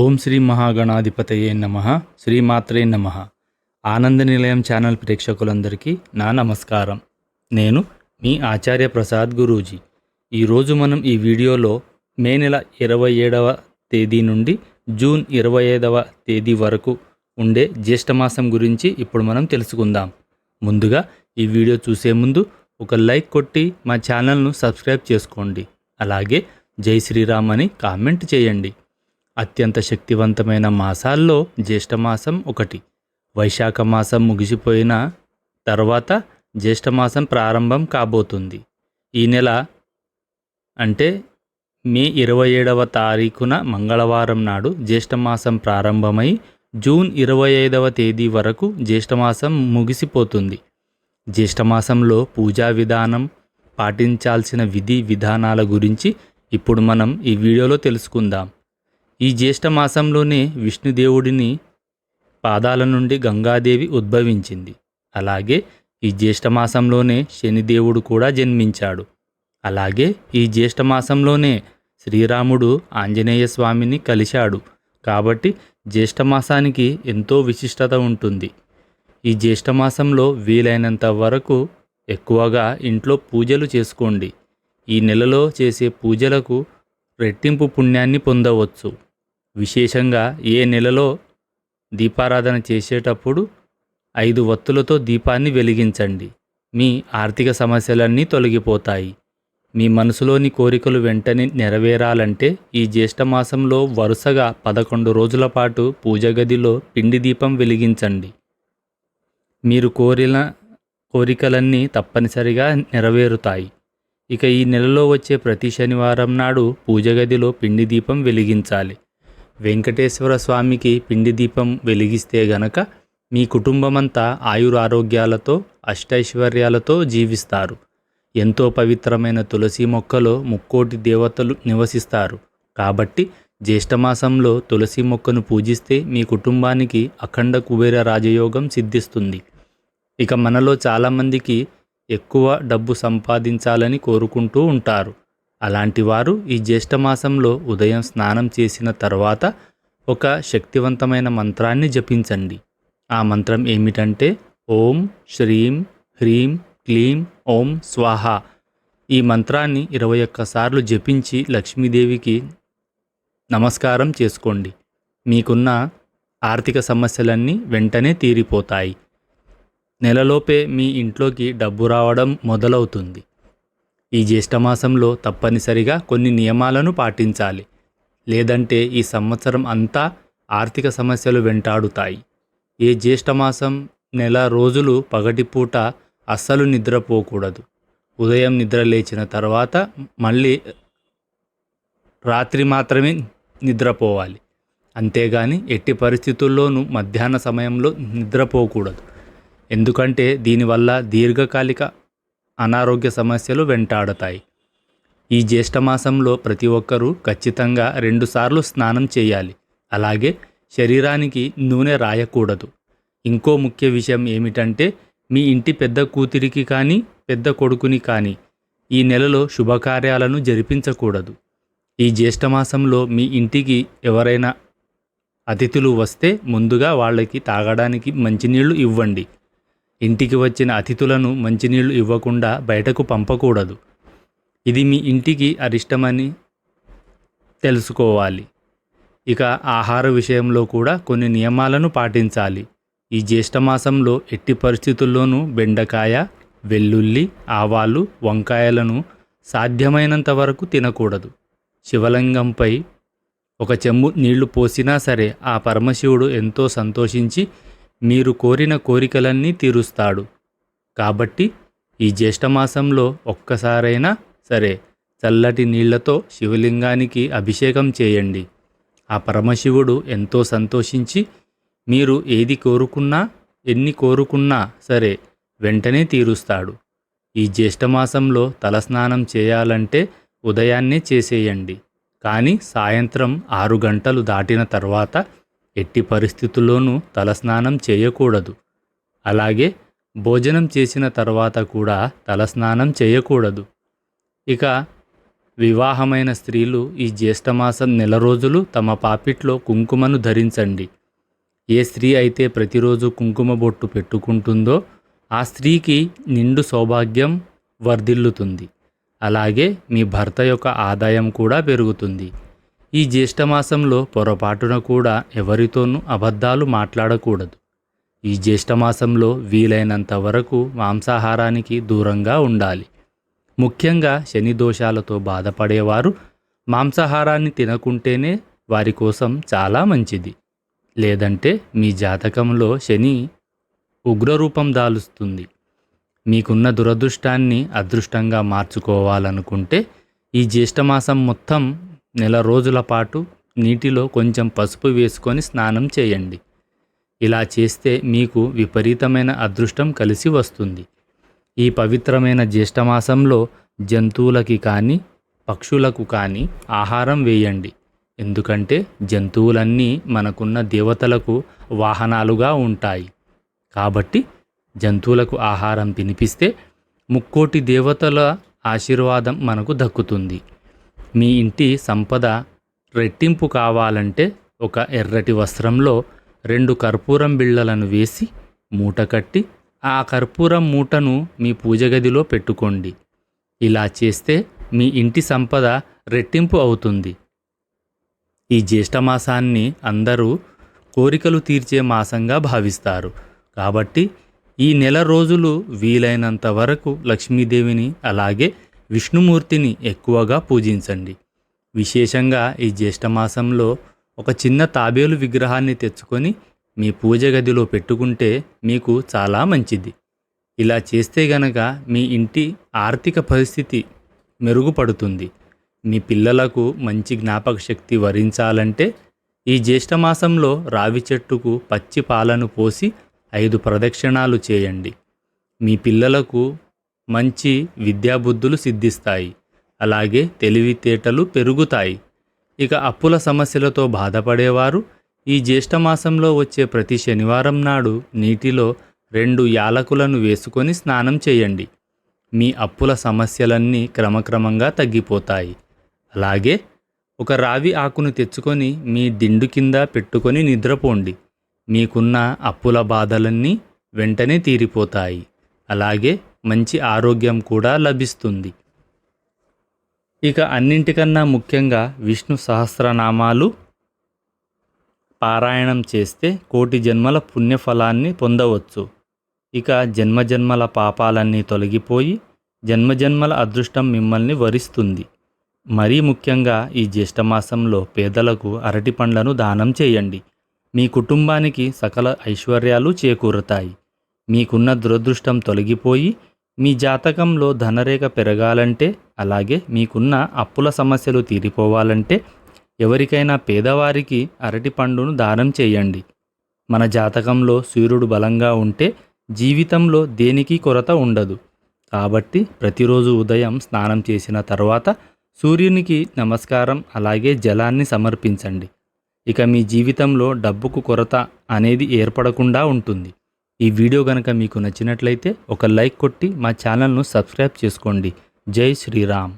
ఓం శ్రీ మహాగణాధిపతయే నమ శ్రీమాత్రే నమ. ఆనంద నిలయం ఛానల్ ప్రేక్షకులందరికీ నా నమస్కారం. నేను మీ ఆచార్య ప్రసాద్ గురూజీ. ఈరోజు మనం ఈ వీడియోలో మే నెల ఇరవై ఏడవ తేదీ నుండి జూన్ ఇరవై ఐదవ తేదీ వరకు ఉండే జ్యేష్ఠమాసం గురించి ఇప్పుడు మనం తెలుసుకుందాం. ముందుగా ఈ వీడియో చూసే ముందు ఒక లైక్ కొట్టి మా ఛానల్ను సబ్స్క్రైబ్ చేసుకోండి. అలాగే జై శ్రీరామ్ అని కామెంట్ చేయండి. అత్యంత శక్తివంతమైన మాసాల్లో జ్యేష్ఠమాసం ఒకటి. వైశాఖ మాసం ముగిసిపోయిన తర్వాత జ్యేష్ఠమాసం ప్రారంభం కాబోతుంది. ఈ నెల అంటే మే ఇరవై ఏడవ తారీఖున మంగళవారం నాడు జ్యేష్ఠమాసం ప్రారంభమై జూన్ ఇరవై ఐదవ తేదీ వరకు జ్యేష్ఠమాసం ముగిసిపోతుంది. జ్యేష్ఠమాసంలో పూజా విధానం పాటించాల్సిన విధి విధానాల గురించి ఇప్పుడు మనం ఈ వీడియోలో తెలుసుకుందాం. ఈ జ్యేష్ఠ మాసంలోనే విష్ణుదేవుడిని పాదాల నుండి గంగాదేవి ఉద్భవించింది. అలాగే ఈ జ్యేష్ఠ మాసంలోనే శనిదేవుడు కూడా జన్మించాడు. అలాగే ఈ జ్యేష్ఠ మాసంలోనే శ్రీరాముడు ఆంజనేయ స్వామిని కలిశాడు. కాబట్టి జ్యేష్ఠ మాసానికి ఎంతో విశిష్టత ఉంటుంది. ఈ జ్యేష్ఠ మాసంలో వీలైనంత వరకు ఎక్కువగా ఇంట్లో పూజలు చేసుకోండి. ఈ నెలలో చేసే పూజలకు రెట్టింపు పుణ్యాన్ని పొందవచ్చు. విశేషంగా ఏ నెలలో దీపారాధన చేసేటప్పుడు ఐదు వత్తులతో దీపాన్ని వెలిగించండి. మీ ఆర్థిక సమస్యలన్నీ తొలగిపోతాయి. మీ మనసులోని కోరికలు వెంటనే నెరవేరాలంటే ఈ జ్యేష్ఠమాసంలో వరుసగా పదకొండు రోజుల పాటు పూజ గదిలో పిండి దీపం వెలిగించండి. మీరు కోరిన కోరికలన్నీ తప్పనిసరిగా నెరవేరుతాయి. ఇక ఈ నెలలో వచ్చే ప్రతి శనివారం నాడు పూజ గదిలో పిండి దీపం వెలిగించాలి. వెంకటేశ్వర స్వామికి పిండి దీపం వెలిగిస్తే గనక మీ కుటుంబమంతా ఆయురారోగ్యాలతో అష్టైశ్వర్యాలతో జీవిస్తారు. ఎంతో పవిత్రమైన తులసి మొక్కలో ముక్కోటి దేవతలు నివసిస్తారు. కాబట్టి జ్యేష్ఠమాసంలో తులసి మొక్కను పూజిస్తే మీ కుటుంబానికి అఖండ కుబేర రాజయోగం సిద్ధిస్తుంది. ఇక మనలో చాలామందికి ఎక్కువ డబ్బు సంపాదించాలని కోరుకుంటూ ఉంటారు. అలాంటి వారు ఈ జ్యేష్ఠమాసంలో ఉదయం స్నానం చేసిన తర్వాత ఒక శక్తివంతమైన మంత్రాన్ని జపించండి. ఆ మంత్రం ఏమిటంటే ఓం శ్రీం హ్రీం క్లీం ఓం స్వాహ. ఈ మంత్రాన్ని ఇరవై ఒక్కసార్లు జపించి లక్ష్మీదేవికి నమస్కారం చేసుకోండి. మీకున్న ఆర్థిక సమస్యలన్నీ వెంటనే తీరిపోతాయి. నెలలోపే మీ ఇంట్లోకి డబ్బు రావడం మొదలవుతుంది. ఈ జ్యేష్ఠమాసంలో తప్పనిసరిగా కొన్ని నియమాలను పాటించాలి. లేదంటే ఈ సంవత్సరం అంతా ఆర్థిక సమస్యలు వెంటాడుతాయి. ఏ జ్యేష్ఠమాసం నెల రోజులు పగటిపూట అస్సలు నిద్రపోకూడదు. ఉదయం నిద్ర లేచిన తర్వాత మళ్ళీ రాత్రి మాత్రమే నిద్రపోవాలి. అంతేగాని ఎట్టి పరిస్థితుల్లోనూ మధ్యాహ్న సమయంలో నిద్రపోకూడదు. ఎందుకంటే దీనివల్ల దీర్ఘకాలిక అనారోగ్య సమస్యలు వెంటాడతాయి. ఈ జ్యేష్ఠమాసంలో ప్రతి ఒక్కరూ ఖచ్చితంగా రెండుసార్లు స్నానం చేయాలి. అలాగే శరీరానికి నూనె రాయకూడదు. ఇంకో ముఖ్య విషయం ఏమిటంటే మీ ఇంటి పెద్ద కూతురికి కానీ పెద్ద కొడుకుని కానీ ఈ నెలలో శుభకార్యాలను జరిపించకూడదు. ఈ జ్యేష్ఠమాసంలో మీ ఇంటికి ఎవరైనా అతిథులు వస్తే ముందుగా వాళ్ళకి తాగడానికి మంచినీళ్ళు ఇవ్వండి. ఇంటికి వచ్చిన అతిథులను మంచినీళ్ళు ఇవ్వకుండా బయటకు పంపకూడదు. ఇది మీ ఇంటికి అరిష్టమని తెలుసుకోవాలి. ఇక ఆహార విషయంలో కూడా కొన్ని నియమాలను పాటించాలి. ఈ జ్యేష్ఠమాసంలో ఎట్టి పరిస్థితుల్లోనూ బెండకాయ వెల్లుల్లి ఆవాలు వంకాయలను సాధ్యమైనంత వరకు తినకూడదు. శివలింగంపై ఒక చెంబు నీళ్ళు పోసినా సరే ఆ పరమశివుడు ఎంతో సంతోషించి మీరు కోరిన కోరికలన్నీ తీరుస్తాడు. కాబట్టి ఈ జ్యేష్ఠమాసంలో ఒక్కసారైనా సరే చల్లటి నీళ్ళతో శివలింగానికి అభిషేకం చేయండి. ఆ పరమశివుడు ఎంతో సంతోషించి మీరు ఏది కోరుకున్నా ఎన్ని కోరుకున్నా సరే వెంటనే తీరుస్తాడు. ఈ జ్యేష్ఠమాసంలో తలస్నానం చేయాలంటే ఉదయాన్నే చేసేయండి. కానీ సాయంత్రం ఆరు గంటలు దాటిన తర్వాత ఎట్టి పరిస్థితుల్లోనూ తలస్నానం చేయకూడదు. అలాగే భోజనం చేసిన తర్వాత కూడా తలస్నానం చేయకూడదు. ఇక వివాహమైన స్త్రీలు ఈ జ్యేష్ఠమాసం నెల రోజులు తమ పాపిట్లో కుంకుమను ధరించండి. ఏ స్త్రీ అయితే ప్రతిరోజు కుంకుమ బొట్టు పెట్టుకుంటుందో ఆ స్త్రీకి నిండు సౌభాగ్యం వర్ధిల్లుతుంది. అలాగే మీ భర్త యొక్క ఆదాయం కూడా పెరుగుతుంది. ఈ జ్యేష్ఠమాసంలో పొరపాటున కూడా ఎవరితోనూ అబద్ధాలు మాట్లాడకూడదు. ఈ జ్యేష్ఠమాసంలో వీలైనంత వరకు మాంసాహారానికి దూరంగా ఉండాలి. ముఖ్యంగా శని దోషాలతో బాధపడేవారు మాంసాహారాన్ని తినకుంటేనే వారి కోసం చాలా మంచిది. లేదంటే మీ జాతకంలో శని ఉగ్రరూపం దాలుస్తుంది. మీకున్న దురదృష్టాన్ని అదృష్టంగా మార్చుకోవాలనుకుంటే ఈ జ్యేష్ఠమాసం మొత్తం నెల రోజుల పాటు నీటిలో కొంచెం పసుపు వేసుకొని స్నానం చేయండి. ఇలా చేస్తే మీకు విపరీతమైన అదృష్టం కలిసి వస్తుంది. ఈ పవిత్రమైన జ్యేష్ఠమాసంలో జంతువులకి కానీ పక్షులకు కానీ ఆహారం వేయండి. ఎందుకంటే జంతువులన్నీ మనకున్న దేవతలకు వాహనాలుగా ఉంటాయి. కాబట్టి జంతువులకు ఆహారం తినిపిస్తే ముక్కోటి దేవతల ఆశీర్వాదం మనకు దక్కుతుంది. మీ ఇంటి సంపద రెట్టింపు కావాలంటే ఒక ఎర్రటి వస్త్రంలో రెండు కర్పూరం బిళ్ళలను వేసి మూట కట్టి ఆ కర్పూరం మూటను మీ పూజ గదిలో పెట్టుకోండి. ఇలా చేస్తే మీ ఇంటి సంపద రెట్టింపు అవుతుంది. ఈ జ్యేష్ఠమాసాన్ని అందరూ కోరికలు తీర్చే మాసంగా భావిస్తారు. కాబట్టి ఈ నెల రోజులు వీలైనంత వరకు లక్ష్మీదేవిని అలాగే విష్ణుమూర్తిని ఎక్కువగా పూజించండి. విశేషంగా ఈ జ్యేష్ఠమాసంలో ఒక చిన్న తాబేలు విగ్రహాన్ని తెచ్చుకొని మీ పూజ గదిలో పెట్టుకుంటే మీకు చాలా మంచిది. ఇలా చేస్తే గనక మీ ఇంటి ఆర్థిక పరిస్థితి మెరుగుపడుతుంది. మీ పిల్లలకు మంచి జ్ఞాపక శక్తి వరించాలంటే ఈ జ్యేష్ఠమాసంలో రావి చెట్టుకు పచ్చి పాలను పోసి ఐదు ప్రదక్షిణాలు చేయండి. మీ పిల్లలకు మంచి విద్యాబుద్ధులు సిద్ధిస్తాయి. అలాగే తెలివితేటలు పెరుగుతాయి. ఇక అప్పుల సమస్యలతో బాధపడేవారు ఈ జ్యేష్ఠమాసంలో వచ్చే ప్రతి శనివారం నాడు నీటిలో రెండు యాలకులను వేసుకొని స్నానం చేయండి. మీ అప్పుల సమస్యలన్నీ క్రమక్రమంగా తగ్గిపోతాయి. అలాగే ఒక రావి ఆకును తెచ్చుకొని మీ దిండు కింద పెట్టుకొని నిద్రపోండి. మీకున్న అప్పుల బాధలన్నీ వెంటనే తీరిపోతాయి. అలాగే మంచి ఆరోగ్యం కూడా లభిస్తుంది. ఇక అన్నింటికన్నా ముఖ్యంగా విష్ణు సహస్రనామాలు పారాయణం చేస్తే కోటి జన్మల పుణ్యఫలాన్ని పొందవచ్చు. ఇక జన్మజన్మల పాపాలన్నీ తొలగిపోయి జన్మజన్మల అదృష్టం మిమ్మల్ని వరిస్తుంది. మరీ ముఖ్యంగా ఈ జ్యేష్ఠమాసంలో పేదలకు అరటి పండ్లను దానం చేయండి. మీ కుటుంబానికి సకల ఐశ్వర్యాలు చేకూరుతాయి. మీకున్న దురదృష్టం తొలగిపోయి మీ జాతకంలో ధనరేఖ పెరగాలంటే అలాగే మీకున్న అప్పుల సమస్యలు తీరిపోవాలంటే ఎవరికైనా పేదవారికి అరటి పండును దానం చేయండి. మన జాతకంలో సూర్యుడు బలంగా ఉంటే జీవితంలో దేనికి కొరత ఉండదు. కాబట్టి ప్రతిరోజు ఉదయం స్నానం చేసిన తర్వాత సూర్యునికి నమస్కారం అలాగే జలాన్ని సమర్పించండి. ఇక మీ జీవితంలో డబ్బుకు కొరత అనేది ఏర్పడకుండా ఉంటుంది. ఈ వీడియో కనుక మీకు నచ్చినట్లయితే ఒక లైక్ కొట్టి మా ఛానల్ను సబ్స్క్రైబ్ చేసుకోండి. జై శ్రీరామ్.